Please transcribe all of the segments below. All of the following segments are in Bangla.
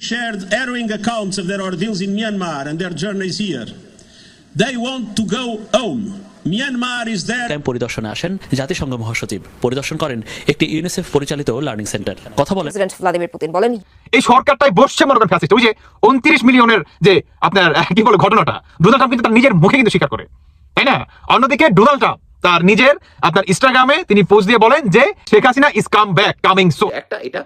shared harrowing accounts of their ordeals in Myanmar and their journeys here. They want to go home. Myanmar is their camp পরিদর্শনে আসেন জাতিসংঘ মহাসচিব। পরিদর্শন করেন একটি ইউনিসেফ পরিচালিত লার্নিং সেন্টার কথা বলেন। প্রেসিডেন্ট ভ্লাদিমির পুতিন বলেন এই সরকারটাই বসছে করেন ফ্যাসিস্ট ওই যে উনত্রিশ মিলিয়নের যে আপনার কি বলে ঘটনাটা ডোনাল্ড ট্রাম্প কিন্তু তার নিজের মুখে কিন্তু স্বীকার করে। তাই না? অন্যদিকে ডোনাল্ড ট্রাম্প তার নিজের আপনার ইনস্টাগ্রামে তিনি পোস্ট দিয়ে বলেন যে Sheikh Hasina is come back coming so একটা এটা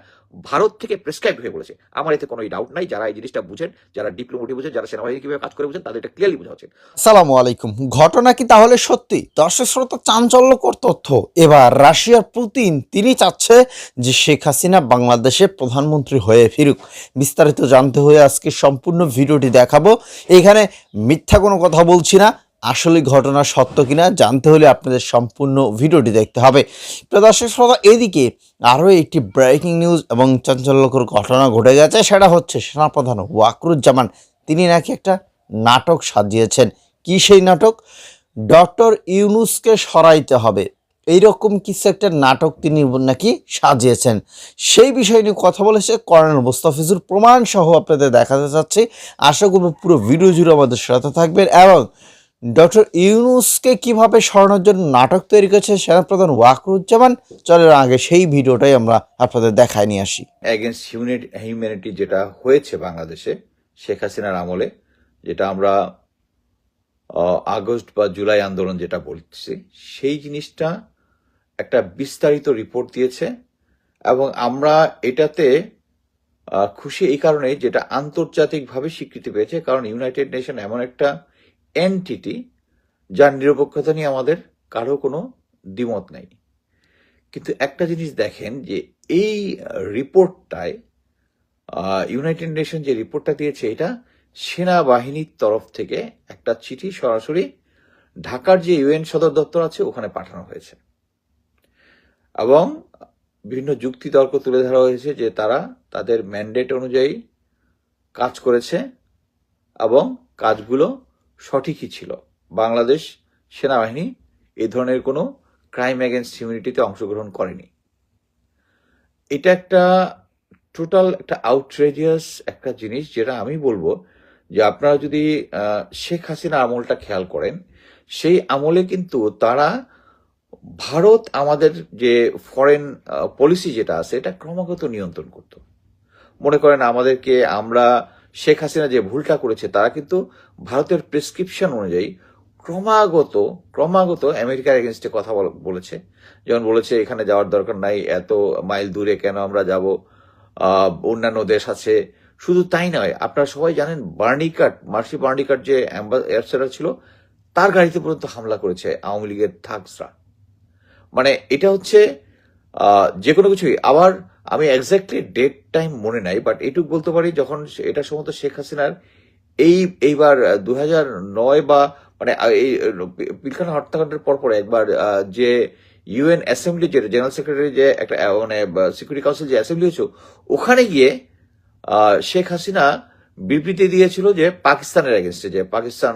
ভারত থেকে প্রেসক্রাইব হয়ে পড়েছে আমার এতে কোনো ডাউট নাই। যারা এই জিনিসটা বুঝেন, যারা ডিপ্লোমেটি বুঝেন, যারা সেনাবাহিনী কীভাবে কাজ করে বুঝেন, তাদের এটা ক্লিয়ারলি বোঝা উচিত। সালামু আলাইকুম। ঘটনা কি তাহলে সত্যি? দর্শক শ্রোতা চাঞ্চল্যকর তথ্য। এবার রাশিয়ার পুতিন, তিনি চাচ্ছে যে শেখ হাসিনা বাংলাদেশে প্রধানমন্ত্রী হয়ে ফিরুক। বিস্তারিত জানতে হয়ে আজকে সম্পূর্ণ ভিডিওটি দেখাবো। এখানে মিথ্যা কোনো কথা বলছি না। আসলে ঘটনা সত্য কিনা জানতে হলে আপনাদের সম্পূর্ণ ভিডিওটি দেখতে হবে। দর্শক শ্রোতা, এদিকে আরও একটি ব্রেকিং নিউজ এবং চাঞ্চল্যকর ঘটনা ঘটে গেছে। সেটা হচ্ছে সেনাপ্রধান ওয়াকরুজ্জামান, তিনি নাকি একটা নাটক সাজিয়েছেন। কি সেই নাটক? ডক্টর ইউনুসকে সরাইতে হবে। এইরকম কিছু একটা নাটক তিনি নাকি সাজিয়েছেন। সেই বিষয় নিয়ে কথা বলেছে কর্নেল মোস্তাফিজুর প্রমাণ সহ আপনাদের দেখাতে চাচ্ছি। আশা করব পুরো ভিডিও জুড়ে আমাদের সাথে থাকবেন এবং ডক্টর ইউনুসকে কীভাবে সরানোর জন্য নাটক তৈরি করেছে সেনাপ্রধান ওয়াকরুজ্জামান? চলেন আগে সেই ভিডিওটাই আমরা আপনাদের দেখায় নিয়ে আসি। এগেনস্ট হিউম্যানিটি হিউম্যানিটি যেটা হয়েছে বাংলাদেশে, শেখ হাসিনার আমলে, যেটা আমরা আগস্ট বা জুলাই আন্দোলন যেটা বলছি, সেই জিনিসটা একটা বিস্তারিত রিপোর্ট দিয়েছে এবং আমরা এটাতে খুশি এই কারণে যেটা আন্তর্জাতিকভাবে স্বীকৃতি পেয়েছে, কারণ ইউনাইটেড নেশন এমন একটা এনটিটি যার নিরপেক্ষতা নিয়ে আমাদের কারও কোনো দ্বিমত নেই। কিন্তু একটা জিনিস দেখেন যে এই রিপোর্টটায় ইউনাইটেড নেশন যে রিপোর্টটা দিয়েছে, এটা সেনাবাহিনীর তরফ থেকে একটা চিঠি সরাসরি ঢাকার যে ইউএন সদর দপ্তর আছে, ওখানে পাঠানো হয়েছে। এবং বিভিন্ন যুক্তি তর্ক তুলে ধরা হয়েছে যে তারা তাদের ম্যান্ডেট অনুযায়ী কাজ করেছে এবং কাজগুলো সঠিকই ছিল। বাংলাদেশ সেনাবাহিনী এ ধরনের কোনো ক্রাইম অ্যাগেনস্ট হিউম্যানিটিতে অংশগ্রহণ করেনি। এটা একটা টোটাল একটা আউটরেজিয়াস একটা জিনিস যেটা আমি বলব যে আপনারা যদি শেখ হাসিনা আমলটা খেয়াল করেন, সেই আমলে কিন্তু তারা ভারত আমাদের যে ফরেন পলিসি যেটা আছে, এটা ক্রমাগত নিয়ন্ত্রণ করত। মনে করেন আমাদেরকে আমরা শেখ হাসিনা যে ভুলটা করেছে, তারা কিন্তু ভারতের প্রেসক্রিপশন অনুযায়ী ক্রমাগত ক্রমাগত আমেরিকার এগেনস্টে কথা বল- বলেছে। যেমন বলেছে, এখানে যাওয়ার দরকার নাই, এত মাইল দূরে কেন আমরা যাব? অন্যান্য দেশ আছে। শুধু তাই নয়, আপনারা সবাই জানেন, বার্নিকাট, মার্সি বার্নিকাট যে অ্যাম্বাসেডার ছিল, তার গাড়িতে পর্যন্ত হামলা করেছে আওয়ামী লীগের থাকসরা। মানে এটা হচ্ছে যে কোনো কিছুই। আবার আমি এক্স্যাক্টলি ডেট টাইম মনে নাই বাট এটুকু বলতে পারি যখন এটা সম্ভবত শেখ হাসিনার এই, এইবার দু নয় বা মানে এই পিলখানা হত্যাকাণ্ডের পরপর একবার যে ইউএন অ্যাসেম্বলি যে জেনারেল সেক্রেটারি যে একটা মানে সিকিউরিটি কাউন্সিল যে অ্যাসেম্বলি হয়েছে ওখানে গিয়ে শেখ হাসিনা বিবৃতি দিয়েছিল যে পাকিস্তানের এগেনস্টে যে পাকিস্তান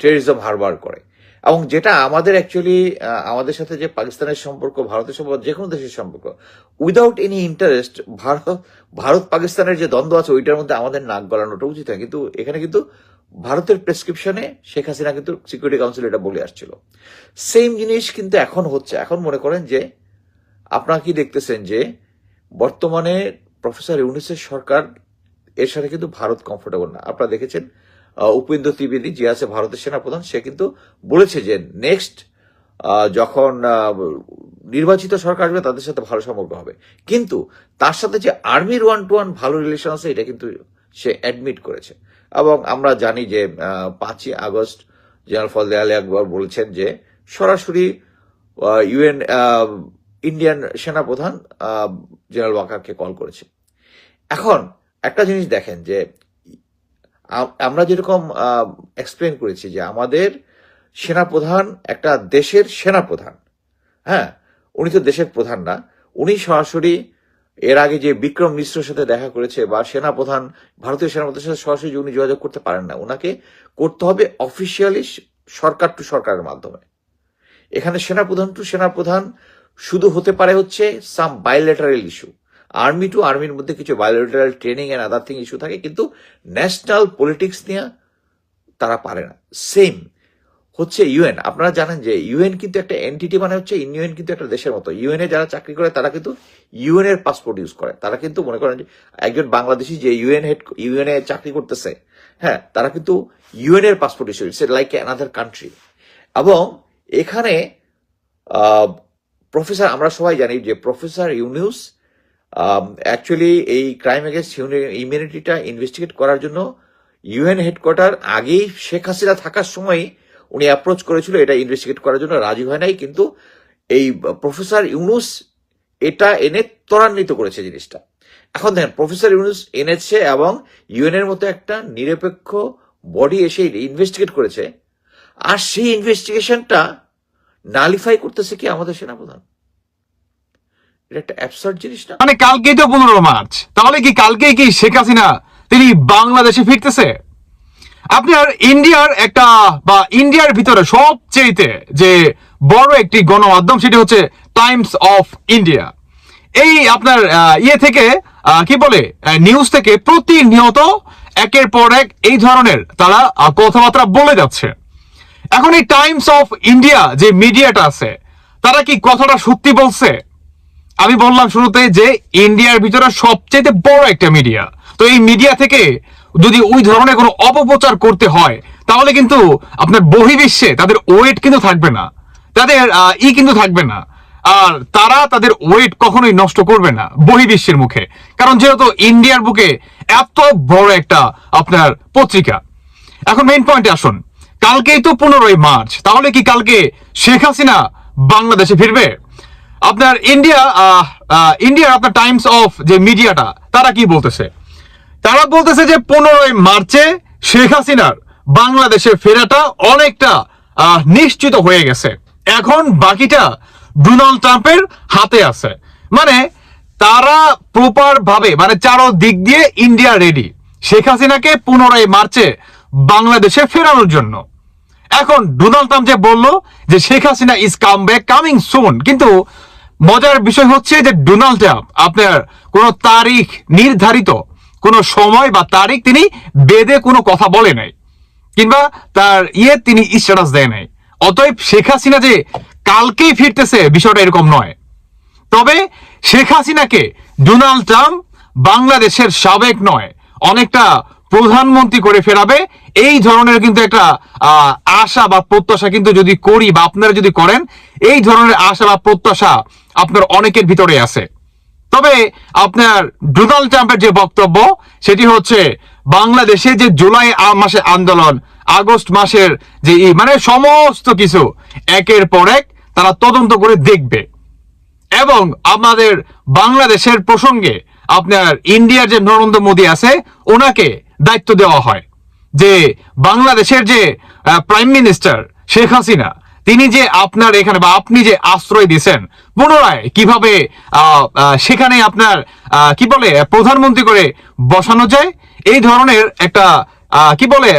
টেরিজম হারবার করে। এবং যেটা আমাদের অ্যাকচুয়ালি আমাদের সাথে যে পাকিস্তানের সম্পর্ক, ভারতের সম্পর্ক, যে কোনো দেশের সম্পর্ক without any interest Bharat Bharat, পাকিস্তানের যে দ্বন্দ্ব আছে, ওইটার মধ্যে আমাদের নাক গলানোটা উচিত হয়। কিন্তু এখানে কিন্তু ভারতের প্রেসক্রিপশনে শেখ হাসিনা কিন্তু সিকিউরিটি কাউন্সিল এটা বলে আসছিল। সেম জিনিস কিন্তু এখন হচ্ছে। এখন মনে করেন যে, আপনারা কি দেখতেছেন যে, বর্তমানে প্রফেসর ইউনিসের সরকার, এর সাথে কিন্তু ভারত কমফোর্টেবল না। আপনারা দেখেছেন? উপেন্দ্র ত্রিবেদী যে আছে ভারতের সেনাপ্রধান, সে কিন্তু বলেছে যে নেক্সট যখন নির্বাচিত সরকার আসবে, তাদের সাথে ভালো সম্পর্ক হবে। কিন্তু তার সাথে যে আর্মির ওয়ান টু ওয়ান ভালো রিলেশন আছে, এটা কিন্তু সে অ্যাডমিট করেছে। এবং আমরা জানি যে পাঁচই আগস্ট জেনারেল ফজলে আলী আকবর বলেছেন যে, সরাসরি ইউএন ইন্ডিয়ান সেনাপ্রধান জেনারেল ওয়াকারকে কল করেছে। এখন একটা জিনিস দেখেন যে আমরা যেরকম এক্সপ্লেন করেছি যে আমাদের সেনাপ্রধান একটা দেশের সেনাপ্রধান। হ্যাঁ? উনি তো দেশের প্রধান না। উনি সরাসরি এর আগে যে বিক্রম মিশ্রর সাথে দেখা করেছে বা সেনাপ্রধান, ভারতীয় সেনাপ্রধানের সাথে সরাসরি উনি যোগাযোগ করতে পারেন না ওনাকে করতে হবে অফিসিয়ালি সরকার টু সরকারের মাধ্যমে। এখানে সেনাপ্রধান টু সেনাপ্রধান শুধু হতে পারে হচ্ছে some bilateral issue army to আর্মির মধ্যে কিছু bilateral training and other thing issue থাকে, কিন্তু ন্যাশনাল পলিটিক্স নিয়ে তারা পারে না। সেম হচ্ছে ইউএন আপনারা জানেন যে ইউএন কিন্তু একটা এনটিটি মানে হচ্ছে ইউএন কিন্তু একটা দেশের মতো। ইউএন এ যারা চাকরি করে, তারা কিন্তু ইউএন এর পাসপোর্ট ইউজ করে। তারা কিন্তু মনে করেন যে একজন বাংলাদেশি যে ইউএন হেড ইউএন এ চাকরি করতেছে হ্যাঁ তারা কিন্তু ইউএন এর passport issue it's like another country এবং এখানে প্রফেসর আমরা সবাই জানি যে প্রফেসর ইউনিউস অ্যাকচুয়ালি এই ক্রাইম এগেন্স্ট ইমিউনিটিটা ইনভেস্টিগেট করার জন্য ইউএন হেডকোয়ার্টার আগেই শেখ হাসিনা থাকার সময় উনি অ্যাপ্রোচ করেছিল, এটা ইনভেস্টিগেট করার জন্য, রাজি হয় নাই, কিন্তু এই প্রফেসর ইউনুস এটা এনে ত্বরান্বিত করেছে জিনিসটা। এখন দেখেন প্রফেসর ইউনুস এনেছে এবং ইউএন এর মতো একটা নিরপেক্ষ বডি এসে ইনভেস্টিগেট করেছে, আর সেই ইনভেস্টিগেশনটা নালিফাই করতেছে কি আমাদের সেনাপ্রধান? মানে কালকেই তো পনেরো মার্চ। তাহলে কি কালকেই কি শেখ হাসিনা তিনি বাংলাদেশে ফিরতেছে? আপনার ইন্ডিয়ার একটা বা ইন্ডিয়ার ভিতরে যে বড় একটি গণমাধ্যম সেটি হচ্ছে টাইমস অফ ইন্ডিয়া। এই আপনার ইয়ে থেকে কি বলে নিউজ থেকে প্রতিনিয়ত একের পর এক এই ধরনের তারা কথাবার্তা বলে যাচ্ছে। এখন এই টাইমস অফ ইন্ডিয়া যে মিডিয়াটা আছে, তারা কি কথাটা সত্যি বলছে? আমি বললাম শুরুতে যে ইন্ডিয়ার ভিতরে সবচেয়ে বড় একটা মিডিয়া তো এই মিডিয়া থেকে যদি ওই ধরনের কোনো অপপ্রচার করতে হয়, তাহলে কিন্তু আপনার বহির্বিশ্বে তাদের ওয়েট কিন্তু থাকবে না। তাদের ই কিন্তু থাকবে না। আর তারা তাদের ওয়েট কখনোই নষ্ট করবে না বহির্বিশ্বের মুখে। কারণ যেহেতু ইন্ডিয়ার বুকে এত বড় একটা আপনার পত্রিকা। এখন মেইন পয়েন্টে আসুন। কালকেই তো পনেরোই মার্চ। তাহলে কি কালকে শেখ হাসিনা বাংলাদেশে ফিরবে? আপনার ইন্ডিয়া ইন্ডিয়ার আপনার টাইমস অফ যে মিডিয়াটা তারা কি বলতেছে? তারা বলতেছে যে পনেরোই মার্চে শেখ হাসিনার বাংলাদেশে ফেরাটা অনেকটা নিশ্চিত হয়ে গেছে। এখন বাকিটা ডোনাল্ড ট্রাম্পের হাতে আছে। মানে তারা প্রপার ভাবে মানে চারো দিক দিয়ে ইন্ডিয়া রেডি শেখ হাসিনাকে পনেরোই মার্চে বাংলাদেশে ফেরানোর জন্য। এখন ডোনাল্ড ট্রাম্প যে বলল যে Sheikh Hasina is come back coming soon কিন্তু মজার বিষয় হচ্ছে যে ডোনাল্ড ট্রাম্প, আপনার কোনো তারিখ নির্ধারিত, কোনো সময় বা তারিখ তিনি বেদে কোনো কথা বলে নাই, কিংবা তার ইয়ে তিনি স্ট্যাটাস দেয় নাই। অতএব শেখ হাসিনা যে কালকেই ফিরতেছে বিষয়টা এরকম নয়। তবে শেখ হাসিনাকে ডোনাল্ড ট্রাম্প বাংলাদেশের সাবেক নয়, অনেকটা প্রধানমন্ত্রী করে ফেরাবে, এই ধরনের কিন্তু একটা আশা বা প্রত্যাশা কিন্তু যদি করি বা আপনারা যদি করেন, এই ধরনের আশা বা প্রত্যাশা আপনার অনেকের ভিতরে আছে। তবে আপনার ডোনাল্ড ট্রাম্পের যে বক্তব্য, সেটি হচ্ছে বাংলাদেশে যে জুলাই মাসে আন্দোলন, আগস্ট মাসের যে মানে সমস্ত কিছু, একের পর এক তারা তদন্ত করে দেখবে। এবং আমাদের বাংলাদেশের প্রসঙ্গে আপনার ইন্ডিয়ার যে নরেন্দ্র মোদী আছে, ওনাকে দায়িত্ব দেওয়া হয়। যে বাংলাদেশের যে প্রাইম মিনিস্টার শেখ হাসিনা, তিনি যে আপনার এখানে বা আপনি যে আশ্রয় দিয়েছেন, পুনরায় কীভাবে সেখানে আপনার কি বলে, প্রধানমন্ত্রী করে বসানো যায়, এই ধরনের একটা কি বলে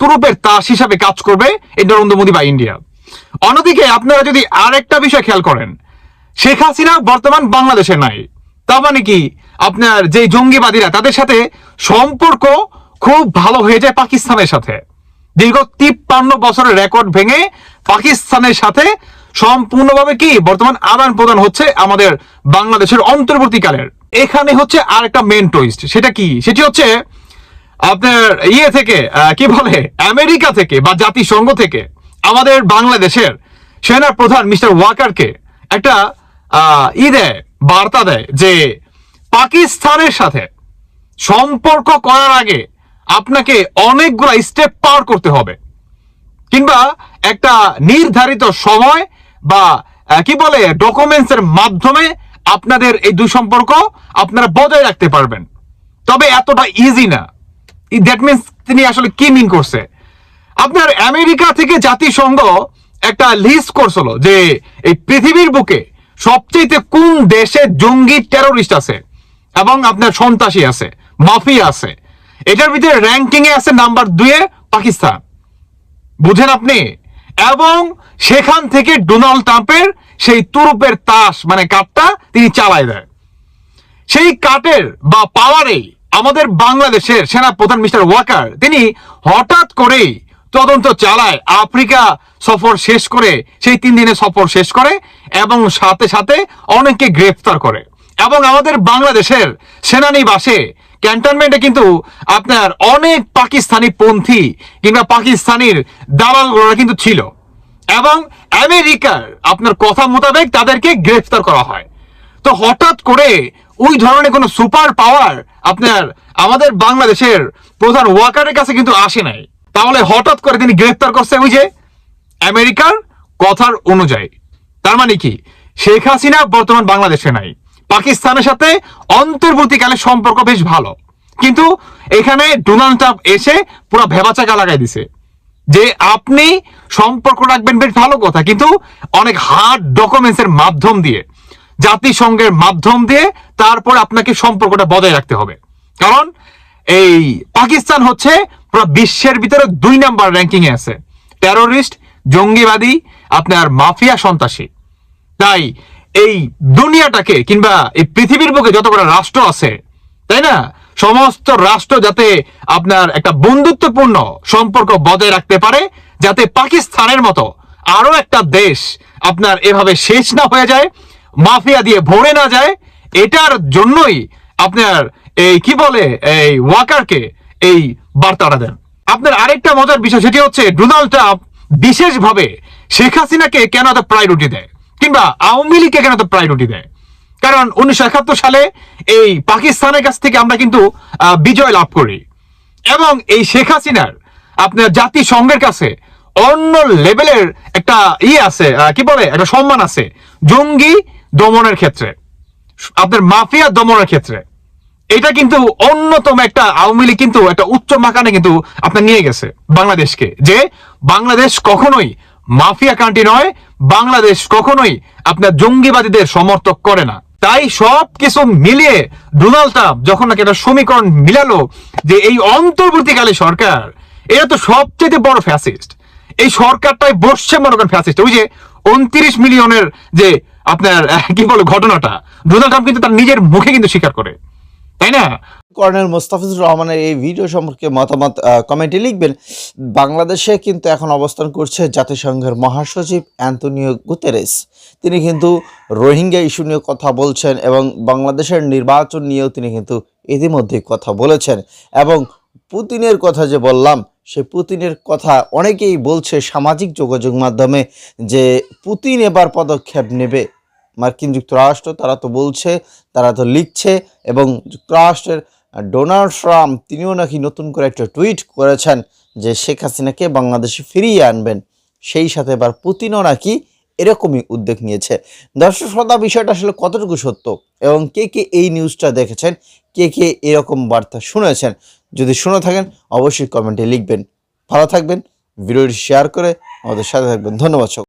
তুরুপের তাস হিসাবে কাজ করবে এই নরেন্দ্র মোদী বা ইন্ডিয়া। অন্যদিকে আপনারা যদি আরেকটা বিষয় খেয়াল করেন, শেখ হাসিনা বর্তমান বাংলাদেশে নাই। তার মানে কি? আপনার যে জঙ্গিবাদীরা, তাদের সাথে সম্পর্ক খুব ভালো হয়ে যায় পাকিস্তানের সাথে। দীর্ঘ তিপ্পান্ন বছরের রেকর্ড ভেঙে পাকিস্তানের সাথে সম্পূর্ণভাবে কি বর্তমান আদান প্রদান হচ্ছে আমাদের বাংলাদেশের অন্তর্বর্তীকালের। এখানে হচ্ছে আর একটা মেন টুইস্ট সেটা কি? সেটি হচ্ছে আপনার ইয়ে থেকে কি বলে, আমেরিকা থেকে বা জাতিসংঘ থেকে আমাদের বাংলাদেশের সেনা প্রধান মিস্টার ওয়াকারকে একটা ই দেয়, বার্তা দেয় যে পাকিস্তানের সাথে সম্পর্ক করার আগে আপনাকে অনেকগুলা স্টেপ পার করতে হবে। কিংবা একটা নির্ধারিত সময় বা কি বলে ডকুমেন্টস এর মাধ্যমে আপনাদের এই দুই সম্পর্ক আপনারা বজায় রাখতে পারবেন। তবে এতটা ইজি না। দ্যাট মিনস তিনি আসলে কি মিন করছে? আপনার আমেরিকা থেকে জাতিসংঘ একটা লিস্ট করছিল যে এই পৃথিবীর বুকে সবচেয়ে কোন দেশে জঙ্গি টেরোরিস্ট আছে। এবং আপনার সন্ত্রাসী আছে, মাফিয়া আছে। এটার ভিতরে র্যাঙ্কিং এ আছে নাম্বার দুয়ে পাকিস্তান। বুঝেন আপনি? এবং সেখান থেকে ডোনাল্ড ট্রাম্পের সেই তুরুপের তাস মানে কাপটা তিনি চালায় দেয় সেই কাটের বা পাওয়ারে আমাদের বাংলাদেশের সেনা প্রধান মিস্টার ওয়াকার, তিনি হঠাৎ করেই তদন্ত চালায়, আফ্রিকা সফর শেষ করে, সেই তিন দিনে সফর শেষ করে, এবং সাথে সাথে অনেককে গ্রেফতার করে। এবং আমাদের বাংলাদেশের সেনানিবাসে ক্যান্টনমেন্টে কিন্তু আপনার অনেক পাকিস্তানি পন্থী কিংবা পাকিস্তানির দালালরা কিন্তু ছিল। এবং আমেরিকার আপনার কথা মোতাবেক তাদেরকে গ্রেফতার করা হয়। তো হঠাৎ করে ওই ধরনের কোনো সুপার পাওয়ার আপনার আমাদের বাংলাদেশের প্রধান ওয়াকারের কাছে কিন্তু আসে নাই। তাহলে হঠাৎ করে তিনি গ্রেফতার করছে ওই যে আমেরিকার কথার অনুযায়ী। তার মানে কি? শেখ হাসিনা বর্তমান বাংলাদেশে নাই। পাকিস্তানের সাথে অন্তর্বর্তীকালে সম্পর্ক বেশ ভালো। কিন্তু এখানে ডোনাল্ড ট্রাম্প এসে পুরো ভেবাচাকা লাগাই দিছে যে আপনি সম্পর্ক রাখবেন বেশ ভালো কথা, কিন্তু অনেক হার্ড ডকুমেন্টস এর মাধ্যম দিয়ে, জাতিসংঘের মাধ্যম দিয়ে তারপর আপনাকে সম্পর্কটা বজায় রাখতে হবে। কারণ এই পাকিস্তান হচ্ছে পুরো বিশ্বের ভিতরে দুই নাম্বার র্যাঙ্কিং এ আছে। টেরোরিস্ট জঙ্গিবাদী, আপনার মাফিয়া, সন্ত্রাসী। তাই এই দুনিয়াটাকে কিংবা এই পৃথিবীর বুকে যত কটা রাষ্ট্র আছে, তাই না? সমস্ত রাষ্ট্র যাতে আপনার একটা বন্ধুত্বপূর্ণ সম্পর্ক বজায় রাখতে পারে, যাতে পাকিস্তানের মতো আরও একটা দেশ আপনার এভাবে শেষ না হয়ে যায়, মাফিয়া দিয়ে ভরে না যায়, এটার জন্যই আপনার এই কি বলে, এই ওয়াকারকে এই বার্তাটা দেন। আপনার আরেকটা মজার বিষয় সেটি হচ্ছে, ডোনাল্ড ট্রাম্প বিশেষভাবে শেখ হাসিনাকে কেন এত প্রায়োরিটি দেয়? কিংবা আওয়ামী লীগকে কেন এত প্রায়োরিটি দেয়? কারণ উনিশশো একাত্তর সালে এই পাকিস্তানের কাছ থেকে আমরা কিন্তু বিজয় লাভ করি। এবং এই শেখ হাসিনার, আপনার জাতিসংঘের কাছে অন্য লেভেলের একটা ইয়ে আছে কি বলে? একটা সম্মান আছে। জঙ্গি দমনের ক্ষেত্রে, আপনার মাফিয়া দমনের ক্ষেত্রে। এটা কিন্তু অন্যতম একটা আওয়ামী লীগ কিন্তু একটা উচ্চ মাকানে কিন্তু আপনার নিয়ে গেছে বাংলাদেশকে। যে বাংলাদেশ কখনোই মাফিয়া কান্ট্রি নয়, বাংলাদেশ কখনোই আপনার জঙ্গিবাদীদের সমর্থক করে না। তাই সব কিছু মিলিয়ে ডোনাল্ড ট্রাম্প যখন নাকি একটা সমীকরণ মিলালো যে এই অন্তর্বর্তীকালে সরকার এটা তো সবচেয়ে বড় ফ্যাসিস্ট এই সরকারটাই বসছে মনে করেন ফ্যাসিস্ট ওই যে উনত্রিশ মিলিয়নের যে আপনার, কি বলে, ঘটনাটা, ডোনাল্ড ট্রাম্প কিন্তু তার নিজের মুখে কিন্তু স্বীকার করে। তাই না? কর্নেল মোস্তাফিজুর রহমানের এই ভিডিও সম্পর্কে মতামত কমেন্টে লিখবেন। বাংলাদেশে কিন্তু এখন অবস্থান করছে জাতিসংঘের মহাসচিব অ্যান্তনিও গুতেরেস। তিনি কিন্তু রোহিঙ্গা ইস্যু নিয়ে কথা বলছেন এবং বাংলাদেশের নির্বাচন নিয়েও তিনি কিন্তু ইতিমধ্যেই কথা বলেছেন। এবং পুতিনের কথা যে বললাম, সে পুতিনের কথা অনেকেই বলছে সামাজিক যোগাযোগ মাধ্যমে যে পুতিন এবার পদক্ষেপ নেবে। মার্কিন যুক্তরাষ্ট্র, তারা তো বলছে, তারা তো লিখছে এবং যুক্তরাষ্ট্রের ডোনাল্ড ট্রাম্প, তিনিও নাকি নতুন করে একটা টুইট করেছেন যে শেখ হাসিনাকে বাংলাদেশে ফিরিয়ে আনবেন। সেই সাথে এবার পুতিনও নাকি এরকমই উদ্যোগ নিয়েছে। দর্শক শ্রোতা, বিষয়টা আসলে কতটুকু সত্য এবং কে কে এই নিউজটা দেখেছেন, কে কে এরকম বার্তা শুনেছেন, যদি শুনে থাকেন, অবশ্যই কমেন্টে লিখবেন। ভালো থাকবেন, ভিডিওটি শেয়ার করে আমাদের সাথে থাকবেন। ধন্যবাদ।